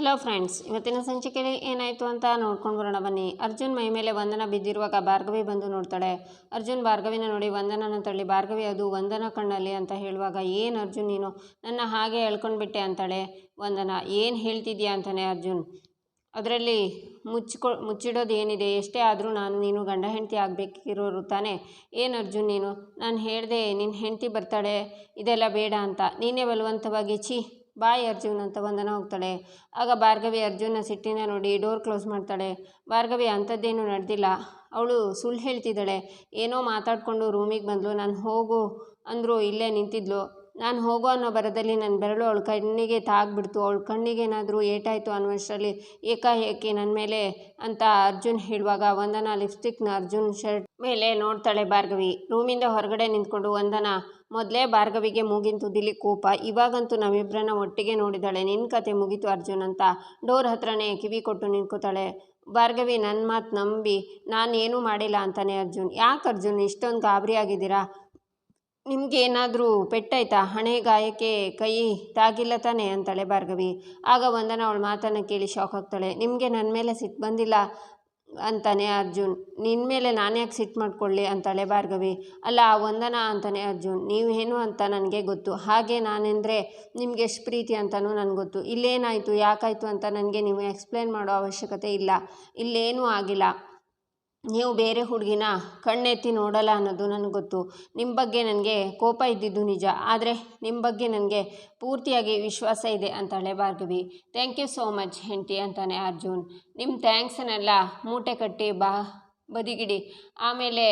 Hello friends ಇವತ್ತಿನ ಸಂಚಿಕೆಯಲ್ಲಿ ಏನಾಯಿತು ಅಂತ ನೋಡ್ಕೊಂಡು ಬರೋಣ ಬನ್ನಿ. ಅರ್ಜುನ್ ಮೈ ಮೇಲೆ ವಂದನ ಬಿದ್ದಿರುವಾಗ ಭಾರ್ಗವಿ ಬಂದು ನೋಡ್ತಾಳೆ. ಅರ್ಜುನ್ ಭಾರ್ಗವಿನ ನೋಡಿ ವಂದನನ ತಳ್ಳಿ, ಭಾರ್ಗವಿ, ಅದು ವಂದನ ಕಣ್ಣಲ್ಲಿ ಅಂತ ಹೇಳುವಾಗ, ಏನು ಅರ್ಜುನ್ ನೀನು? ನನ್ನ ಹಾಗೆ ಎಳ್ಕೊಂಡ್ಬಿಟ್ಟೆ ಅಂತಾಳೆ ವಂದನ. ಏನು ಹೇಳ್ತಿದ್ಯಾ ಅಂತಾನೆ ಅರ್ಜುನ್. ಅದರಲ್ಲಿ ಮುಚ್ಚಿಕೊ ಮುಚ್ಚಿಡೋದು ಏನಿದೆ? ಎಷ್ಟೇ ಆದರೂ ನಾನು ನೀನು ಗಂಡ ಹೆಂಡತಿ ಆಗಬೇಕಿರೋರು ತಾನೇ. ಏನು ಅರ್ಜುನ್ ನೀನು? ನಾನು ಹೇಳಿದೆ ನಿನ್ನ ಹೆಂಡತಿ ಬರ್ತಾಳೆ, ಇದೆಲ್ಲ ಬೇಡ ಅಂತ. ನೀನೇ ಬಲವಂತವಾಗಿ, ಛೀ ಬಾಯ್ ಅರ್ಜುನ್ ಅಂತ ವಂದನ ಹೋಗ್ತಾಳೆ. ಆಗ ಭಾರ್ಗವಿ ಅರ್ಜುನ ಸಿಟ್ಟಿನ ನೋಡಿ ಡೋರ್ ಕ್ಲೋಸ್ ಮಾಡ್ತಾಳೆ. ಭಾರ್ಗವಿ, ಅಂಥದ್ದೇನು ನಡೆದಿಲ್ಲ. ಅವಳು ಸುಳ್ಳು ಹೇಳ್ತಿದ್ದಾಳೆ. ಏನೋ ಮಾತಾಡಿಕೊಂಡು ರೂಮಿಗೆ ಬಂದಳು ನಾನು ಹೋಗು ಅಂದರು ಇಲ್ಲೇ ನಿಂತಿದ್ಲು. ನಾನು ಹೋಗೋ ಅನ್ನೋ ಬರದಲ್ಲಿ ನನ್ನ ಬೆರಳು ಅವಳ ಕಣ್ಣಿಗೆ ತಾಗ್ಬಿಡ್ತು. ಅವಳ ಕಣ್ಣಿಗೆ ಏನಾದರೂ ಏಟಾಯಿತು ಅನ್ನೋಷ್ಟರಲ್ಲಿ ಏಕಾಏಕಿ ನನ್ನ ಮೇಲೆ ಅಂತ ಅರ್ಜುನ್ ಹೇಳುವಾಗ ವಂದನ ಲಿಪ್ಸ್ಟಿಕ್ನ ಅರ್ಜುನ್ ಶರ್ಟ್ ಮೇಲೆ ನೋಡ್ತಾಳೆ ಭಾರ್ಗವಿ. ರೂಮಿಂದ ಹೊರಗಡೆ ನಿಂತ್ಕೊಂಡು ವಂದನ ಮೊದಲೇ ಭಾರ್ಗವಿಗೆ ಮೂಗಿನ ತುದಿಲಿ ಕೋಪ, ಇವಾಗಂತೂ ನಮ್ಮಿಬ್ಬರನ್ನ ಒಟ್ಟಿಗೆ ನೋಡಿದಾಳೆ. ನಿನ್ನ ಕತೆ ಮುಗಿತು ಅರ್ಜುನ್ ಅಂತ ಡೋರ್ ಹತ್ರನೇ ಕಿವಿ ಕೊಟ್ಟು ನಿಂತ್ಕೋತಾಳೆ. ಭಾರ್ಗವಿ ನನ್ನ ಮಾತು ನಂಬಿ ನಾನೇನೂ ಮಾಡಿಲ್ಲ ಅಂತಾನೆ ಅರ್ಜುನ್. ಯಾಕೆ ಅರ್ಜುನ್, ಇಷ್ಟೊಂದು ಗಾಬರಿ ಆಗಿದ್ದೀರಾ? ನಿಮ್ಗೆ ಏನಾದರೂ ಪೆಟ್ಟಾಯ್ತಾ? ಹಣೆ ಗಾಯಕ್ಕೆ ಕೈ ತಾಗಿಲ್ಲ ತಾನೆ ಅಂತಾಳೆ ಭಾರ್ಗವಿ. ಆಗ ವಂದನ ಅವಳ ಮಾತನ್ನು ಕೇಳಿ ಶಾಕ್ ಆಗ್ತಾಳೆ. ನಿಮಗೆ ನನ್ನ ಮೇಲೆ ಸಿಟ್ಟು ಬಂದಿಲ್ಲ. ಅಂತಾನೆ ಅರ್ಜುನ್ ನಿನ್ನ ಮೇಲೆ ನಾನು ಯಾಕೆ ಸಿಟ್ಟು ಮಾಡ್ಕೊಳ್ಳಿ ಅಂತಾಳೆ ಭಾರ್ಗವಿ. ಅಲ್ಲ ವಂದನ ಅಂತಾನೆ ಅರ್ಜುನ್ ನೀವೇನು ಅಂತ ನನಗೆ ಗೊತ್ತು. ಹಾಗೆ ನಾನೆಂದರೆ ನಿಮಗೆ ಎಷ್ಟು ಪ್ರೀತಿ ಅಂತಲೂ ನನಗೆ ಗೊತ್ತು. ಇಲ್ಲೇನಾಯಿತು, ಯಾಕಾಯಿತು ಅಂತ ನನಗೆ ನೀವು ಎಕ್ಸ್ಪ್ಲೇನ್ ಮಾಡೋ ಅವಶ್ಯಕತೆ ಇಲ್ಲ. ಇಲ್ಲೇನೂ ಆಗಿಲ್ಲ. ನೀವು ಬೇರೆ ಹುಡುಗಿನ ಕಣ್ಣೆತ್ತಿ ನೋಡಲ್ಲ ಅನ್ನೋದು ನನಗೆ ಗೊತ್ತು. ನಿಮ್ಮ ಬಗ್ಗೆ ನನಗೆ ಕೋಪ ಇದ್ದಿದ್ದು ನಿಜ. ಆದರೆ ನಿಮ್ಮ ಬಗ್ಗೆ ನನಗೆ ಪೂರ್ತಿಯಾಗಿ ವಿಶ್ವಾಸ ಇದೆ ಅಂತಾಳೆ Bhargavi. Thank you so much ಹೆಂಡತಿ ಅಂತಾನೆ ಅರ್ಜುನ್. ನಿಮ್ಮ ಥ್ಯಾಂಕ್ಸನ್ನೆಲ್ಲ ಮೂಟೆ ಕಟ್ಟಿ ಬಾ, ಬದಿಗಿಡಿ. ಆಮೇಲೆ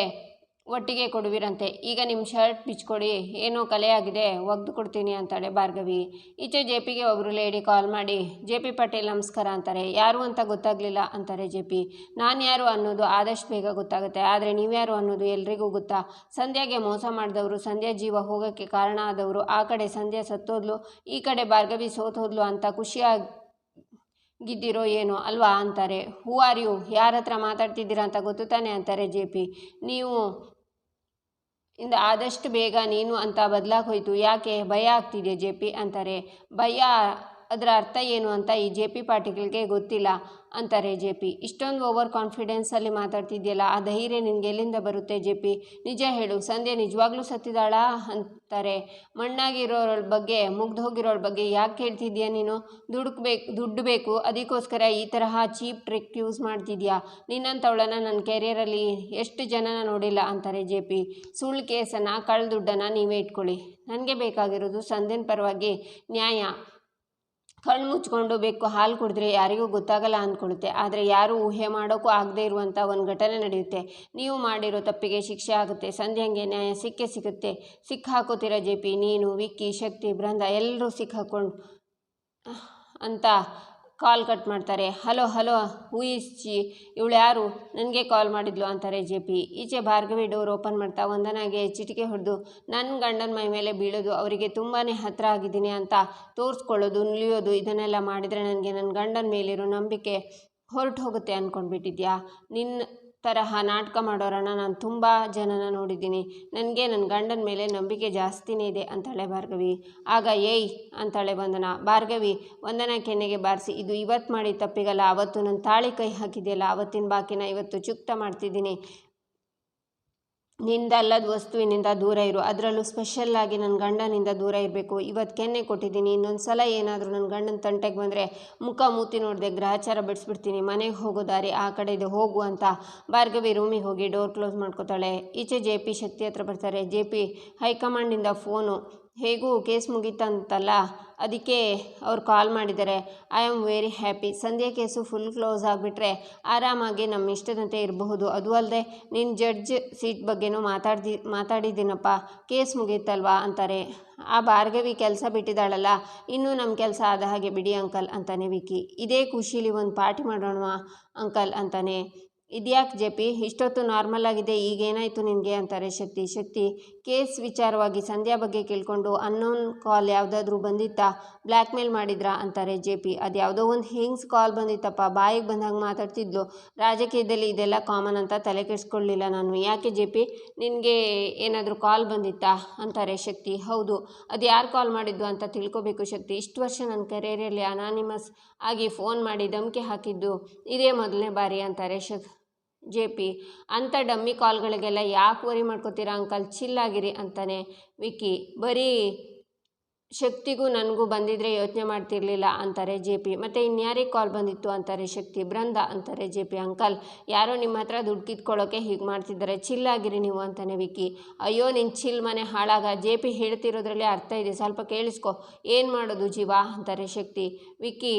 ಒಟ್ಟಿಗೆ ಕೊಡುವಿರಂತೆ. ಈಗ ನಿಮ್ಮ ಶರ್ಟ್ ಬಿಚ್ಕೊಡಿ. ಏನೋ ಕಲೆಯಾಗಿದೆ. ಒಗ್ದು ಕೊಡ್ತೀನಿ ಅಂತಾಳೆ ಭಾರ್ಗವಿ. ಈಚೆ ಜೆ ಪಿಗೆ ಒಬ್ಬರು ಲೇಡಿ ಕಾಲ್ ಮಾಡಿ ಜೆ ಪಿ ಪಟೇಲ್ ನಮಸ್ಕಾರ ಅಂತಾರೆ. ಯಾರು ಅಂತ ಗೊತ್ತಾಗಲಿಲ್ಲ ಅಂತಾರೆ ಜೆ ಪಿ ನಾನು ಯಾರು ಅನ್ನೋದು ಆದಷ್ಟು ಬೇಗ ಗೊತ್ತಾಗುತ್ತೆ. ಆದರೆ ನೀವ್ಯಾರು ಅನ್ನೋದು ಎಲ್ರಿಗೂ ಗೊತ್ತಾ? ಸಂಧ್ಯಾಗೆ ಮೋಸ ಮಾಡಿದವರು, ಸಂಧ್ಯಾ ಜೀವ ಹೋಗೋಕ್ಕೆ ಕಾರಣ ಆದವರು. ಆ ಕಡೆ ಸಂಧ್ಯಾ ಸತ್ತೋದ್ಲು, ಈ ಕಡೆ ಭಾರ್ಗವಿ ಸೋತೋದ್ಲು ಅಂತ ಖುಷಿಯಾಗಿ ಗಿದ್ದಿರೋ ಏನೋ ಅಲ್ವಾ ಅಂತಾರೆ. Who are you? ಯಾರ ಹತ್ರ ಮಾತಾಡ್ತಿದ್ದೀರಾ ಅಂತ ಗೊತ್ತು ತಾನೆ ಅಂತಾರೆ ಜೆ ಪಿ ನೀವು ಇಂದ ಆದಷ್ಟು ಬೇಗ ನೀನು ಅಂತ ಬದಲಾಗಿ ಹೋಯಿತು. ಯಾಕೆ? ಭಯ ಆಗ್ತಿದೆ ಜೆ ಪಿ ಅಂತಾರೆ. ಭಯ ಅದರ ಅರ್ಥ ಏನು ಅಂತ ಈ ಜೆ ಪಿ ಪಾಟೀಲ್ಗೆ ಗೊತ್ತಿಲ್ಲ ಅಂತಾರೆ ಜೆ ಪಿ. ಇಷ್ಟೊಂದು ಓವರ್ ಕಾನ್ಫಿಡೆನ್ಸಲ್ಲಿ ಮಾತಾಡ್ತಿದ್ಯಲ್ಲ, ಆ ಧೈರ್ಯ ನಿನಗೆ ಎಲ್ಲಿಂದ ಬರುತ್ತೆ ಜೆ ಪಿ? ನಿಜ ಹೇಳು, ಸಂಧ್ಯೆ ನಿಜವಾಗ್ಲೂ ಸತ್ತಿದಾಳಾ ಅಂತಾರೆ. ಮಣ್ಣಾಗಿರೋಳ ಬಗ್ಗೆ, ಮುಗ್ದು ಹೋಗಿರೋಳ ಬಗ್ಗೆ ಯಾಕೆ ಹೇಳ್ತಿದ್ಯಾ ನೀನು? ದುಡುಕ್ಬೇಕು ದುಡ್ಡು ಬೇಕು, ಅದಕ್ಕೋಸ್ಕರ ಈ ತರಹ ಚೀಪ್ ಟ್ರಿಕ್ ಯೂಸ್ ಮಾಡ್ತಿದ್ಯಾ? ನಿನ್ನಂಥವಳನ್ನು ನನ್ನ ಕೆರಿಯರಲ್ಲಿ ಎಷ್ಟು ಜನನ ನೋಡಿಲ್ಲ ಅಂತಾರೆ ಜೆ ಪಿ. ಸುಳ್ಳು ಕೇಸನ್ನು, ಕಳ್ಳ ದುಡ್ಡನ್ನು ನೀವೇ ಇಟ್ಕೊಳ್ಳಿ. ನನಗೆ ಬೇಕಾಗಿರೋದು ಸಂಧ್ಯನ ಪರವಾಗಿ ನ್ಯಾಯ. ಕಣ್ಣು ಮುಚ್ಕೊಂಡು ಬೆಕ್ಕು ಹಾಲು ಕುಡಿದ್ರೆ ಯಾರಿಗೂ ಗೊತ್ತಾಗಲ್ಲ ಅಂದ್ಕೊಳುತ್ತೆ. ಆದರೆ ಯಾರೂ ಊಹೆ ಮಾಡೋಕ್ಕೂ ಆಗದೇ ಇರುವಂಥ ಒಂದು ಘಟನೆ ನಡೆಯುತ್ತೆ. ನೀವು ಮಾಡಿರೋ ತಪ್ಪಿಗೆ ಶಿಕ್ಷೆ ಆಗುತ್ತೆ, ಸಂಧ್ಯಾಂಗೆ ನ್ಯಾಯ ಸಿಕ್ಕೇ ಸಿಗುತ್ತೆ. ಸಿಕ್ಕಾಕೋತೀರ ಜೆ ಪಿ? ನೀನು, ವಿಕ್ಕಿ, ಶಕ್ತಿ, ಬೃಂದ ಎಲ್ಲರೂ ಸಿಕ್ಕಾಕೊಂಡು ಅಂತ ಕಾಲ್ ಕಟ್ ಮಾಡ್ತಾರೆ, hello hello who is G ಇವಳು ಯಾರು? ನನಗೆ ಕಾಲ್ ಮಾಡಿದ್ಲು, ಅಂತಾರೆ ಜೆ ಪಿ. ಈಚೆ ಭಾರ್ಗವಿ ಡೋರ್ ಓಪನ್ ಮಾಡ್ತಾ ಒಂದನಾಗೆ ಚಿಟಿಕೆ ಹೊಡೆದು ನನ್ನ ಗಂಡನ ಮೈ ಮೇಲೆ ಬೀಳೋದು ಅವರಿಗೆ ತುಂಬಾ ಹತ್ತಿರ ಆಗಿದ್ದೀನಿ ಅಂತ ತೋರಿಸ್ಕೊಳ್ಳೋದು, ನಿಲಿಯೋದು, ಇದನ್ನೆಲ್ಲ ಮಾಡಿದರೆ ನನಗೆ ನನ್ನ ಗಂಡನ ಮೇಲಿರೋ ನಂಬಿಕೆ ಹೊರಟು ಹೋಗುತ್ತೆ ಅಂದ್ಕೊಂಡ್ಬಿಟ್ಟಿದ್ಯಾ ನಿನ್ನ ತರಹ ನಾಟಕ ಮಾಡೋರನ್ನ ನಾನು ತುಂಬ ಜನನ ನೋಡಿದ್ದೀನಿ. ನನಗೆ ನನ್ನ ಗಂಡನ ಮೇಲೆ ನಂಬಿಕೆ ಜಾಸ್ತಿನೇ ಇದೆ, ಅಂತಾಳೆ ಭಾರ್ಗವಿ. ಆಗ ಏಯ್, ಅಂತಾಳೆ ವಂದನ. ಭಾರ್ಗವಿ, ವಂದನ ಕೆನ್ನೆಗೆ ಬಾರಿಸಿ, ಇದು ಇವತ್ತು ಮಾಡಿ ತಪ್ಪಿಗಲ್ಲ, ಅವತ್ತು ನನ್ನ ತಾಳಿ ಕೈ ಹಾಕಿದೆಯಲ್ಲ, ಅವತ್ತಿನ ಬಾಕಿನ ಇವತ್ತು ಚುಕ್ತ ಮಾಡ್ತಿದ್ದೀನಿ. ನಿಂದಲ್ಲದ ವಸ್ತುವಿನಿಂದ ದೂರ ಇರು. ಅದರಲ್ಲೂ ಸ್ಪೆಷಲ್ಲಾಗಿ ನನ್ನ ಗಂಡನಿಂದ ದೂರ ಇರಬೇಕು. ಇವತ್ತು ಕೆನ್ನೆ ಕೊಟ್ಟಿದ್ದೀನಿ. ಇನ್ನೊಂದು ಸಲ ಏನಾದರೂ ನನ್ನ ಗಂಡನ ತಂಟೆಗೆ ಬಂದರೆ ಮುಖ ಮೂತಿ ನೋಡಿದೆ ಗ್ರಹಚಾರ ಬಿಡಿಸ್ಬಿಡ್ತೀನಿ. ಮನೆಗೆ ಹೋಗೋ ದಾರಿ ಆ ಕಡೆ ಇದೆ ಹೋಗು ಅಂತ ಭಾರ್ಗವಿ ರೂಮಿಗೆ ಹೋಗಿ ಡೋರ್ ಕ್ಲೋಸ್ ಮಾಡ್ಕೋತಾಳೆ. ಈಚೆ ಜೆ ಪಿ ಶಕ್ತಿ ಹತ್ರ ಬರ್ತಾರೆ. ಜೆ ಪಿ ಹೈಕಮಾಂಡಿಂದ ಫೋನು ಹೇಗೂ ಕೇಸ್ ಮುಗೀತಂತಲ್ಲ, ಅದಕ್ಕೆ ಅವ್ರು ಕಾಲ್ ಮಾಡಿದ್ದಾರೆ. I am very happy Sandhya case full close ಆಗಿಬಿಟ್ರೆ ಆರಾಮಾಗಿ ನಮ್ಮ ಇಷ್ಟದಂತೆ ಇರಬಹುದು. ಅದು ಅಲ್ಲದೆ ನಿನ್ನ ಜಡ್ಜ್ ಸೀಟ್ ಬಗ್ಗೆನೂ ಮಾತಾಡ್ದಿ, ಮಾತಾಡಿದ್ದೀನಪ್ಪ. ಕೇಸ್ ಮುಗೀತಲ್ವಾ? ಅಂತಾರೆ. ಆ ಭಾರ್ಗವಿ ಕೆಲಸ ಬಿಟ್ಟಿದ್ದಾಳಲ್ಲ, ಇನ್ನೂ ನಮ್ಮ ಕೆಲಸ ಆದ ಹಾಗೆ ಬಿಡಿ ಅಂಕಲ್, ಅಂತಾನೆ ವಿಕಿ. ಇದೇ ಖುಷಿಲಿ ಒಂದು ಪಾರ್ಟಿ ಮಾಡೋಣ ಅಂಕಲ್, ಅಂತಾನೆ. ಇದ್ಯಾಕೆ ಜೆ ಪಿ ಇಷ್ಟೊತ್ತು ನಾರ್ಮಲ್ ಆಗಿದೆ, ಈಗೇನಾಯಿತು ನಿನಗೆ? ಅಂತಾರೆ ಶಕ್ತಿ. ಶಕ್ತಿ, ಕೇಸ್ ವಿಚಾರವಾಗಿ ಸಂಧ್ಯಾ ಬಗ್ಗೆ ಕೇಳಿಕೊಂಡು, ಅನ್ನೋನ್ ಕಾಲ್ ಯಾವುದಾದ್ರೂ ಬಂದಿತ್ತಾ? ಬ್ಲ್ಯಾಕ್ ಮೇಲ್ ಮಾಡಿದ್ರಾ? ಅಂತಾರೆ ಜೆ ಪಿ ಅದು ಯಾವುದೋ ಒಂದು ಹಿಂಗ್ಸ್ ಕಾಲ್ ಬಂದಿತ್ತಪ್ಪ. ಬಾಯಿಗೆ ಬಂದಂಗೆ ಮಾತಾಡ್ತಿದ್ಲು. ರಾಜಕೀಯದಲ್ಲಿ ಇದೆಲ್ಲ ಕಾಮನ್ ಅಂತ ತಲೆ ಕೆಡಿಸ್ಕೊಳ್ಳಿಲ್ಲ ನಾನು. ಯಾಕೆ ಜೆ ಪಿ ನಿನಗೆ ಏನಾದರೂ ಕಾಲ್ ಬಂದಿತ್ತಾ? ಅಂತಾರೆ ಶಕ್ತಿ. ಹೌದು. ಅದು ಯಾರು ಕಾಲ್ ಮಾಡಿದ್ದು ಅಂತ ತಿಳ್ಕೊಬೇಕು ಶಕ್ತಿ. ಇಷ್ಟು ವರ್ಷ ನನ್ನ ಕೆರಿಯರಲ್ಲಿ ಅನಾನಿಮಸ್ ಆಗಿ ಫೋನ್ ಮಾಡಿ ಧಮಕಿ ಹಾಕಿದ್ದು ಇದೇ ಮೊದಲನೇ ಬಾರಿ, ಅಂತಾರೆ ಶಕ್ ಜೆ ಪಿ. ಅಂಥ ಡಮ್ಮಿ ಕಾಲ್ಗಳಿಗೆಲ್ಲ ಯಾಕೆ ವರಿ ಮಾಡ್ಕೋತೀರಾ ಅಂಕಲ್? ಚಿಲ್ಲಾಗಿರಿ ಅಂತಾನೆ ವಿಕ್ಕಿ. ಬರೀ ಶಕ್ತಿಗೂ ನನಗೂ ಬಂದಿದ್ರೆ ಯೋಚನೆ ಮಾಡ್ತಿರ್ಲಿಲ್ಲ ಅಂತಾರೆ ಜೆ ಪಿ. ಮತ್ತು ಇನ್ಯಾರಿಗೆ ಕಾಲ್ ಬಂದಿತ್ತು ಅಂತಾರೆ ಶಕ್ತಿ? ಬೃಂದ ಅಂತಾರೆ ಜೆ ಪಿ. ಅಂಕಲ್, ಯಾರೋ ನಿಮ್ಮ ಹತ್ರ ದುಡ್ಡು ಕಿತ್ಕೊಳ್ಳೋಕೆ ಹೀಗೆ ಮಾಡ್ತಿದ್ದಾರೆ. ಚಿಲ್ಲಾಗಿರಿ ನೀವು ಅಂತಾನೆ ವಿಕ್ಕಿ. ಅಯ್ಯೋ ನಿನ್ನ ಚಿಲ್ ಮನೆ ಹಾಳಾಗ. ಜೆ ಪಿ ಹೇಳ್ತಿರೋದ್ರಲ್ಲಿ ಅರ್ಥ ಇದೆ. ಸ್ವಲ್ಪ ಕೇಳಿಸ್ಕೊ. ಏನು ಮಾಡೋದು ಜೀವ? ಅಂತಾರೆ ಶಕ್ತಿ. ವಿಕ್ಕಿ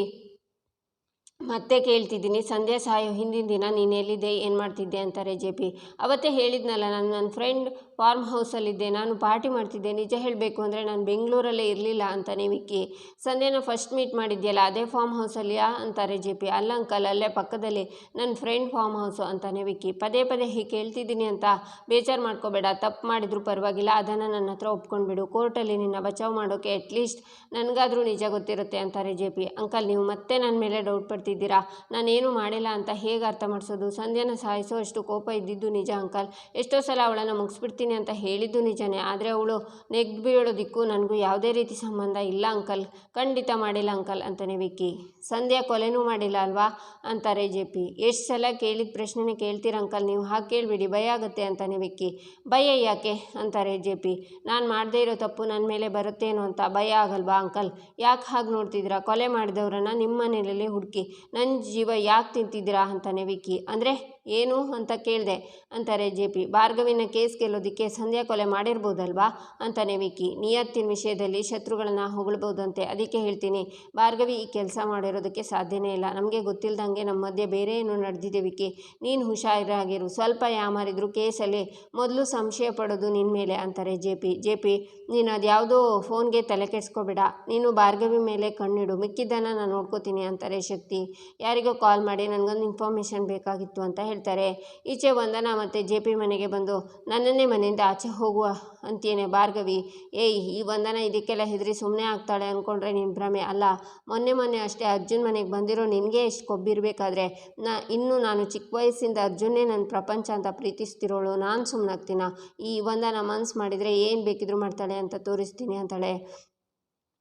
ಮತ್ತೆ ಕೇಳ್ತಿದ್ದೀನಿ. ಸಂಧ್ಯಾ ಸಾಯೋ ಹಿಂದಿನ ದಿನ ನೀನು ಎಲ್ಲಿದ್ದೆ? ಏನು ಮಾಡ್ತಿದ್ದೆ? ಅಂತಾರೆ ಜೆ ಪಿ. ಅವತ್ತೇ ಹೇಳಿದ್ನಲ್ಲ, ನಾನು ನನ್ನ ಫ್ರೆಂಡ್ ಫಾರ್ಮ್ ಹೌಸಲ್ಲಿದ್ದೆ, ನಾನು ಪಾರ್ಟಿ ಮಾಡ್ತಿದ್ದೆ. ನಿಜ ಹೇಳಬೇಕು ಅಂದರೆ ನಾನು ಬೆಂಗಳೂರಲ್ಲೇ ಇರಲಿಲ್ಲ ಅಂತಾನೆ ಮಿಕ್ಕಿ ಸಂಧ್ಯನ ಫಸ್ಟ್ ಮೀಟ್ ಮಾಡಿದ್ಯಲ್ಲ, ಅದೇ ಫಾರ್ಮ್ ಹೌಸಲ್ಲಿಯಾ? ಅಂತಾರೆ ಜೆ ಪಿ. ಅಲ್ಲ ಅಂಕಲ್, ಅಲ್ಲೇ ಪಕ್ಕದಲ್ಲಿ. ನನ್ನ ಫ್ರೆಂಡ್ ಫಾರ್ಮ್ ಹೌಸು ಅಂತಾನೆ ವಿಕ್ಕಿ ಪದೇ ಪದೇ ಹೀಗೆ ಕೇಳ್ತಿದ್ದೀನಿ ಅಂತ ಬೇಜಾರು ಮಾಡ್ಕೋಬೇಡ, ತಪ್ಪು ಮಾಡಿದ್ರು ಪರವಾಗಿಲ್ಲ, ಅದನ್ನು ನನ್ನ ಹತ್ರ ಒಪ್ಕೊಂಡ್ಬಿಡು. ಕೋರ್ಟಲ್ಲಿ ನಿನ್ನ ಬಚಾವ್ ಮಾಡೋಕೆ ಅಟ್ಲೀಸ್ಟ್ ನನಗಾದರೂ ನಿಜ ಗೊತ್ತಿರುತ್ತೆ ಅಂತಾರೆ ಜೆ ಪಿ. ಅಂಕಲ್, ನೀವು ಮತ್ತೆ ನನ್ನ ಮೇಲೆ ಡೌಟ್ ಪಡ್ತಿದ್ದೀರಾ? ನಾನೇನು ಮಾಡಿಲ್ಲ ಅಂತ ಹೇಗೆ ಅರ್ಥ ಮಾಡಿಸೋದು? ಸಂಧ್ಯನ ಸಾಯಿಸೋ ಅಷ್ಟು ಕೋಪ ಇದ್ದಿದ್ದು ನಿಜ ಅಂಕಲ್. ಎಷ್ಟೋ ಸಲ ಅವಳನ್ನು ಮುಗಿಸ್ಬಿಡ್ತೀನಿ ಅಂತ ಹೇಳಿದ್ದು ನಿಜನೇ. ಆದರೆ ಅವಳು ನೆಗ್ದು ಬೀಳೋದಕ್ಕೂ ನನಗೂ ಯಾವುದೇ ರೀತಿ ಸಂಬಂಧ ಇಲ್ಲ ಅಂಕಲ್. ಖಂಡಿತ ಮಾಡಿಲ್ಲ ಅಂಕಲ್ ಅಂತಾನೆ ವಿಕ್ಕಿ. ಸಂಧ್ಯಾ ಕೊಲೆನೂ ಮಾಡಿಲ್ಲ ಅಲ್ವಾ? ಅಂತಾರೆ ಜೆ ಪಿ. ಎಷ್ಟು ಸಲ ಕೇಳಿದ ಪ್ರಶ್ನೆನೇ ಕೇಳ್ತೀರ ಅಂಕಲ್ ನೀವು? ಹಾಗೆ ಕೇಳಿಬಿಡಿ, ಭಯ ಆಗುತ್ತೆ ಅಂತಾನೆ ವಿಕ್ಕಿ. ಭಯ ಯಾಕೆ? ಅಂತಾರೆ ಜೆ ಪಿ. ನಾನು ಮಾಡದೇ ಇರೋ ತಪ್ಪು ನನ್ನ ಮೇಲೆ ಬರುತ್ತೇನೋ ಅಂತ ಭಯ ಆಗಲ್ವಾ ಅಂಕಲ್? ಯಾಕೆ ಹಾಗೆ ನೋಡ್ತಿದ್ದೀರಾ? ಕೊಲೆ ಮಾಡಿದವ್ರನ್ನ ನಿಮ್ಮ ಮನೆಯಲ್ಲಿ ಹುಡುಕಿ. ನನ್ನ ಜೀವ ಯಾಕೆ ತಿಂತಿದ್ದೀರಾ? ಅಂತಾನೆ ವಿಕ್ಕಿ. ಅಂದರೆ ಏನು ಅಂತ ಕೇಳಿದೆ, ಅಂತಾರೆ ಜೆ ಪಿ. ಭಾರ್ಗವಿನ ಕೇಸ್ ಗೆಲ್ಲೋದಕ್ಕೆ ಸಂಧ್ಯಾ ಕೊಲೆ ಮಾಡಿರ್ಬೋದಲ್ವಾ? ಅಂತಾನೆ ವಿಕ್ಕಿ ನಿಯತ್ತಿನ ವಿಷಯದಲ್ಲಿ ಶತ್ರುಗಳನ್ನ ಹೊಗಳ್ಬೋದಂತೆ ಅದಕ್ಕೆ ಹೇಳ್ತೀನಿ. ಭಾರ್ಗವಿ ಈ ಕೆಲಸ ಮಾಡಿರೋದಕ್ಕೆ ಸಾಧ್ಯನೇ ಇಲ್ಲ. ನಮಗೆ ಗೊತ್ತಿಲ್ಲದಂಗೆ ನಮ್ಮ ಮಧ್ಯೆ ಬೇರೆ ಏನೋ ನಡೆದಿದೆ ವಿಕ್ಕಿ ನೀನು ಹುಷಾರಾಗಿರು. ಸ್ವಲ್ಪ ಯಾಮಾರಿದ್ರು ಕೇಸಲ್ಲಿ ಮೊದಲು ಸಂಶಯ ಪಡೋದು ನಿನ್ನ ಮೇಲೆ ಅಂತಾರೆ ಜೆ ಪಿ. ಜೆ ಪಿ, ನೀನು ಅದ್ಯಾವುದೋ ಫೋನ್ಗೆ ತಲೆ ಕೆಡಿಸ್ಕೋಬೇಡ. ನೀನು ಭಾರ್ಗವಿ ಮೇಲೆ ಕಣ್ಣಿಡು. ಮಿಕ್ಕಿದ್ದನ್ನು ನಾನು ನೋಡ್ಕೋತೀನಿ ಅಂತಾರೆ ಶಕ್ತಿ. ಯಾರಿಗೋ ಕಾಲ್ ಮಾಡಿ ನನಗೊಂದು ಇನ್ಫಾರ್ಮೇಷನ್ ಬೇಕಾಗಿತ್ತು ಅಂತ ಹೇಳ್ತಾರೆ. ಈಚೆ ವಂದನ ಮತ್ತು ಜೆ ಪಿ ಮನೆಗೆ ಬಂದು ನನ್ನನ್ನೇ ಮನೆಯಿಂದ ಆಚೆ ಹೋಗುವ ಅಂತೇನೆ ಭಾರ್ಗವಿ. ಏಯ್, ಈ ವಂದನ ಇದಕ್ಕೆಲ್ಲ ಹೆದರಿ ಸುಮ್ಮನೆ ಆಗ್ತಾಳೆ ಅಂದ್ಕೊಂಡ್ರೆ ನಿನ್ನ ಭ್ರಮೆ. ಅಲ್ಲ, ಮೊನ್ನೆ ಮೊನ್ನೆ ಅಷ್ಟೇ ಅರ್ಜುನ್ ಮನೆಗೆ ಬಂದಿರೋ ನಿನಗೆ ಎಷ್ಟು ಕೊಬ್ಬಿರಬೇಕಾದ್ರೆ. ನಾ, ಇನ್ನೂ ನಾನು ಚಿಕ್ಕ ವಯಸ್ಸಿಂದ ಅರ್ಜುನೇ ನನ್ನ ಪ್ರಪಂಚ ಅಂತ ಪ್ರೀತಿಸ್ತಿರೋಳು, ನಾನು ಸುಮ್ಮನಾಗ್ತೀನ ಈ ವಂದನ ಮನ್ಸು ಮಾಡಿದರೆ ಏನು ಬೇಕಿದ್ರು ಮಾಡ್ತಾಳೆ ಅಂತ ತೋರಿಸ್ತೀನಿ ಅಂತಾಳೆ.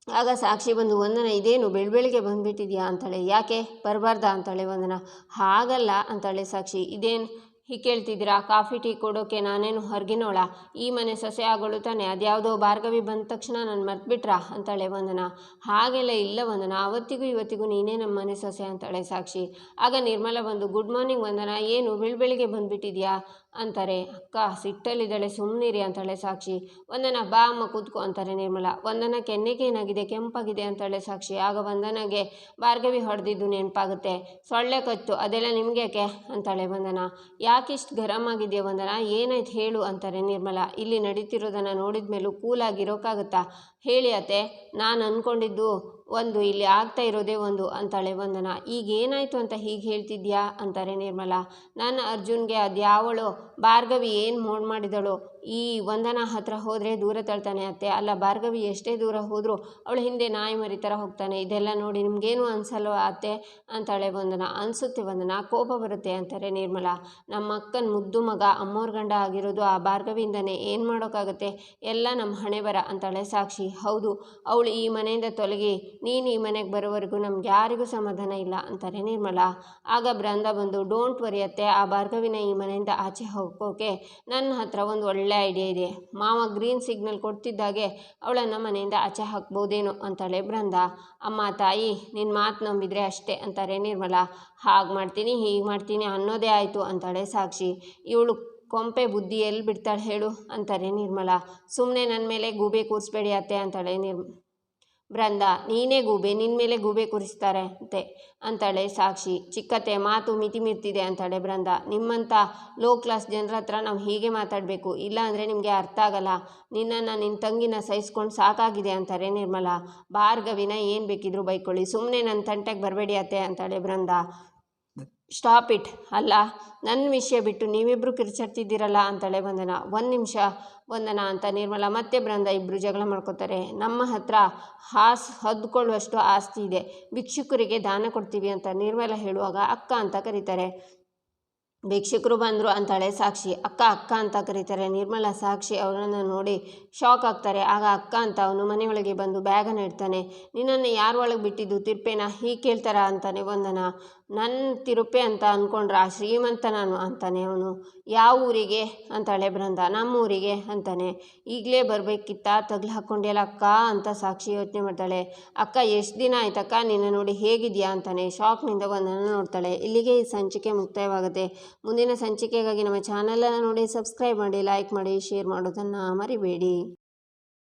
ಆಗ ಸಾಕ್ಷಿ ಬಂದು, ವಂದನ, ಇದೇನು ಬೆಳಬೆಳಿಗ್ಗೆ ಬಂದುಬಿಟ್ಟಿದ್ಯಾ? ಅಂತಾಳೆ. ಯಾಕೆ? ಬರಬಾರ್ದಾ? ಅಂತಾಳೆ ವಂದನ. ಹಾಗಲ್ಲ, ಅಂತಾಳೆ ಸಾಕ್ಷಿ. ಇದೇನು ಹೀಗೆ ಕೇಳ್ತಿದ್ದೀರಾ? ಕಾಫಿ, ಟೀ ಕೊಡೋಕೆ ನಾನೇನು ಹೊರಗಿನೋಳ ಈ ಮನೆ ಸೊಸೆ ಆಗೋಳು ತಾನೆ. ಅದ್ಯಾವುದೋ ಭಾರ್ಗವಿ ಬಂದ ತಕ್ಷಣ ನಾನು ಮರ್ತ್ಬಿಟ್ರಾ? ಅಂತಾಳೆ ವಂದನ. ಹಾಗೆಲ್ಲ ಇಲ್ಲ ವಂದನ. ಅವತ್ತಿಗೂ ಇವತ್ತಿಗೂ ನೀನೇ ನಮ್ಮ ಮನೆ ಸೊಸೆ ಅಂತಾಳೆ ಸಾಕ್ಷಿ. ಆಗ ನಿರ್ಮಲ ಬಂದು, ಗುಡ್ ಮಾರ್ನಿಂಗ್ ವಂದನ. ಏನು ಬೆಳಬೆಳಿಗ್ಗೆ ಬಂದುಬಿಟ್ಟಿದ್ಯಾ? ಅಂತಾರೆ, ಅಕ್ಕ ಸಿಟ್ಟಲ್ಲಿದ್ದಾಳೆ ಸುಮ್ಮನಿರಿ ಅಂತಾಳೆ ಸಾಕ್ಷಿ. ವಂದನ, ಬಾ ಅಮ್ಮ, ಕೂತ್ಕೋ ಅಂತಾರೆ ನಿರ್ಮಲ. ವಂದನ, ಕೆನ್ನೆಗೆ ಏನಾಗಿದೆ ಕೆಂಪಾಗಿದೆ ಅಂತಾಳೆ ಸಾಕ್ಷಿ. ಆಗ ವಂದನಗೆ ಭಾರ್ಗವಿ ಹೊಡೆದಿದ್ದು ನೆನಪಾಗುತ್ತೆ. ಸೊಳ್ಳೆ ಕಚ್ಚು ಅದೆಲ್ಲ ನಿಮ್ಗೆ ಯಾಕೆ? ಅಂತಾಳೆ ವಂದನ. ಯಾಕಿಷ್ಟು ಗರಂ ಆಗಿದೆಯಾ ವಂದನ? ಏನಾಯ್ತು ಹೇಳು ಅಂತಾರೆ ನಿರ್ಮಲ. ಇಲ್ಲಿ ನಡೀತಿರೋದನ್ನು ನೋಡಿದ ಮೇಲೂ ಕೂಲಾಗಿರೋಕ್ಕಾಗತ್ತಾ ಹೇಳಿ ಅತ್ತೆ, ನಾನು ಅಂದ್ಕೊಂಡಿದ್ದು ಒಂದು ಇಲ್ಲಿ ಆಗ್ತಾ ಇರೋದೇ ಒಂದು ಅಂತಾಳೆ ವಂದನ. ಈಗ ಏನಾಯಿತು ಅಂತ ಹೀಗೆ ಹೇಳ್ತಿದ್ಯಾ? ಅಂತಾರೆ ನಿರ್ಮಲ. ನಾನು ಅರ್ಜುನ್ಗೆ ಅದ್ಯಾವಳು? ಭಾರ್ಗವಿ ಏನು ಮೋಡ್ ಮಾಡಿದಳು? ಈ ವಂದನ ಹತ್ರ ಹೋದರೆ ದೂರ ತಳ್ತಾನೆ ಅತ್ತೆ. ಅಲ್ಲ ಭಾರ್ಗವಿ, ಎಷ್ಟೇ ದೂರ ಹೋದರೂ ಅವಳ ಹಿಂದೆ ನಾಯಿ ಮರಿ ಥರ ಹೋಗ್ತಾನೆ. ಇದೆಲ್ಲ ನೋಡಿ ನಿಮಗೇನು ಅನ್ಸಲ್ವ ಅತ್ತೆ? ಅಂತಾಳೆ ವಂದನ. ಅನಿಸುತ್ತೆ ವಂದನ. ಕೋಪ ಬರುತ್ತೆ ಅಂತಾರೆ ನಿರ್ಮಲ. ನಮ್ಮ ಅಕ್ಕನ ಮುದ್ದು ಮಗ ಅಮ್ಮೋರ್ ಗಂಡ ಆಗಿರೋದು ಆ ಭಾರ್ಗವಿಯಿಂದನೇ. ಏನು ಮಾಡೋಕ್ಕಾಗುತ್ತೆ ಎಲ್ಲ ನಮ್ಮ ಹಣೆ ಬರ ಅಂತಾಳೆ ಸಾಕ್ಷಿ. ಹೌದು, ಅವಳು ಈ ಮನೆಯಿಂದ ತೊಲಗಿ, ನೀನು ಈ ಮನೆಗೆ ಬರೋವರೆಗೂ ನಮ್ಗೆ ಯಾರಿಗೂ ಸಮಾಧಾನ ಇಲ್ಲ ಅಂತಾರೆ ನಿರ್ಮಲ. ಆಗ ಬೃಂದ ಬಂದು ಡೋಂಟ್ ವರಿ ಅತ್ತೆ. ಆ ಭಾರ್ಗವಿನ ಈ ಮನೆಯಿಂದ ಆಚೆ ಹೋಗೋಕೆ ನನ್ನ ಹತ್ರ ಒಂದು ಒಳ್ಳೆ ಐಡಿಯಾ ಇದೆ. ಮಾವ ಗ್ರೀನ್ ಸಿಗ್ನಲ್ ಕೊಡ್ತಿದ್ದಾಗೆ, ಅವಳನ್ನು ಮನೆಯಿಂದ ಆಚೆ ಹಾಕ್ಬೋದೇನೋ ಅಂತಾಳೆ ಬೃಂದ. ಅಮ್ಮ, ತಾಯಿ ನಿನ್ನ ಮಾತು ನಂಬಿದ್ರೆ ಅಷ್ಟೇ ಅಂತಾರೆ ನಿರ್ಮಲ. ಹಾಗೆ ಮಾಡ್ತೀನಿ, ಹೀಗೆ ಮಾಡ್ತೀನಿ ಅನ್ನೋದೇ ಆಯಿತು ಅಂತಾಳೆ ಸಾಕ್ಷಿ. ಇವಳು ಕೊಂಪೆ ಬುದ್ಧಿ ಎಲ್ಲಿ ಬಿಡ್ತಾಳೆ ಹೇಳು ಅಂತಾರೆ ನಿರ್ಮಲ. ಸುಮ್ಮನೆ ನನ್ನ ಮೇಲೆ ಗೂಬೆ ಕೂರಿಸ್ಬೇಡಿ ಅತ್ತೆ ಅಂತಾಳೆ ನಿರ್ ಬೃಂದ ನೀನೇ ಗೂಬೆ ನಿನ್ನ ಮೇಲೆ ಗೂಬೆ ಕೂರಿಸ್ತಾರೆ ಅಂತೆ. ಅಂತಾಳೆ ಸಾಕ್ಷಿ. ಚಿಕ್ಕತೆ ಮಾತು ಮಿತಿ ಮಿರ್ತಿದೆ ಅಂತಾಳೆ ಬೃಂದ ನಿಮ್ಮಂಥ ಲೋ ಕ್ಲಾಸ್ ಜನರ ಹತ್ರ ನಾವು ಹೀಗೆ ಮಾತಾಡಬೇಕು. ಇಲ್ಲ ಅಂದರೆ ನಿಮಗೆ ಅರ್ಥ ಆಗಲ್ಲ. ನಿನ್ನನ್ನು ನಿನ್ನ ತಂಗಿನ ಸಹಿಸ್ಕೊಂಡು ಸಾಕಾಗಿದೆ ಅಂತಾರೆ ನಿರ್ಮಲ. ಭಾರ್ಗವಿನ ಏನು ಬೇಕಿದ್ರು ಬೈಕೊಳ್ಳಿ. ಸುಮ್ಮನೆ ನನ್ನ ತಂಟೆಗೆ ಬರಬೇಡಿ ಅತ್ತೆ, ಅಂತಾಳೆ ಬೃಂದ ಸ್ಟಾಪ್ ಇಟ್ ಅಲ್ಲ ನನ್ನ ವಿಷಯ ಬಿಟ್ಟು ನೀವಿಬ್ಬರು ಕಿರ್ಚಾಡ್ತಿದ್ದೀರಲ್ಲ ಅಂತಾಳೆ ವಂದನ. ಒಂದು ನಿಮಿಷ, ವಂದನ ಅಂತ ನಿರ್ಮಲ ಮತ್ತೆ ಬೃಂದ ಇಬ್ಬರು ಜಗಳ ಮಾಡ್ಕೋತಾರೆ. ನಮ್ಮ ಹತ್ರ ಹಾಸ್ ಹೊದ್ಕೊಳ್ಳುವಷ್ಟು ಆಸ್ತಿ ಇದೆ. ಭಿಕ್ಷುಕರಿಗೆ ದಾನ ಕೊಡ್ತೀವಿ ಅಂತ ನಿರ್ಮಲ ಹೇಳುವಾಗ ಅಕ್ಕ ಅಂತ ಕರೀತಾರೆ. ಭಿಕ್ಷುಕರು ಬಂದರು ಅಂತಾಳೆ ಸಾಕ್ಷಿ, ಅಕ್ಕ ಅಕ್ಕ ಅಂತ ಕರೀತಾರೆ. ನಿರ್ಮಲ, ಸಾಕ್ಷಿ ಅವರನ್ನು ನೋಡಿ ಶಾಕ್ ಆಗ್ತಾರೆ. ಆಗ ಅಕ್ಕ ಅಂತ ಅವನು ಮನೆಯೊಳಗೆ ಬಂದು ಬ್ಯಾಗನ್ನು ಇಡ್ತಾನೆ. ನಿನ್ನನ್ನು ಯಾರು ಒಳಗೆ ಬಿಟ್ಟಿದ್ದು ತಿರ್ಪೇನಾ ಹೀಗೆ ಕೇಳ್ತಾರ ಅಂತಾನೆ ವಂದನ. ನನ್ನ ತಿರುಪೆ ಅಂತ ಅಂದ್ಕೊಂಡ್ರ ಶ್ರೀಮಂತ ನಾನು ಅಂತಾನೆ ಅವನು. ಯಾವ ಊರಿಗೆ? ಅಂತಾಳೆ ಬೃಂದ ನಮ್ಮ ಊರಿಗೆ ಅಂತಾನೆ. ಈಗಲೇ ಬರಬೇಕಿತ್ತ? ತಗ್ಲು ಹಾಕ್ಕೊಂಡೆಲ್ಲ ಅಕ್ಕ? ಅಂತ ಸಾಕ್ಷಿ ಯೋಚನೆ ಮಾಡ್ತಾಳೆ. ಅಕ್ಕ, ಎಷ್ಟು ದಿನ ಆಯ್ತಕ್ಕ? ನಿನ್ನ ನೋಡಿ ಹೇಗಿದೆಯಾ? ಅಂತಾನೆ. ಶಾಕ್ನಿಂದ ಬಂದನ್ನು ನೋಡ್ತಾಳೆ. ಇಲ್ಲಿಗೆ ಈ ಸಂಚಿಕೆ ಮುಕ್ತಾಯವಾಗುತ್ತೆ. ಮುಂದಿನ ಸಂಚಿಕೆಗಾಗಿ ನಮ್ಮ ಚಾನಲನ್ನು ನೋಡಿ, ಸಬ್ಸ್ಕ್ರೈಬ್ ಮಾಡಿ, ಲೈಕ್ ಮಾಡಿ, ಶೇರ್ ಮಾಡೋದನ್ನು ಮರಿಬೇಡಿ.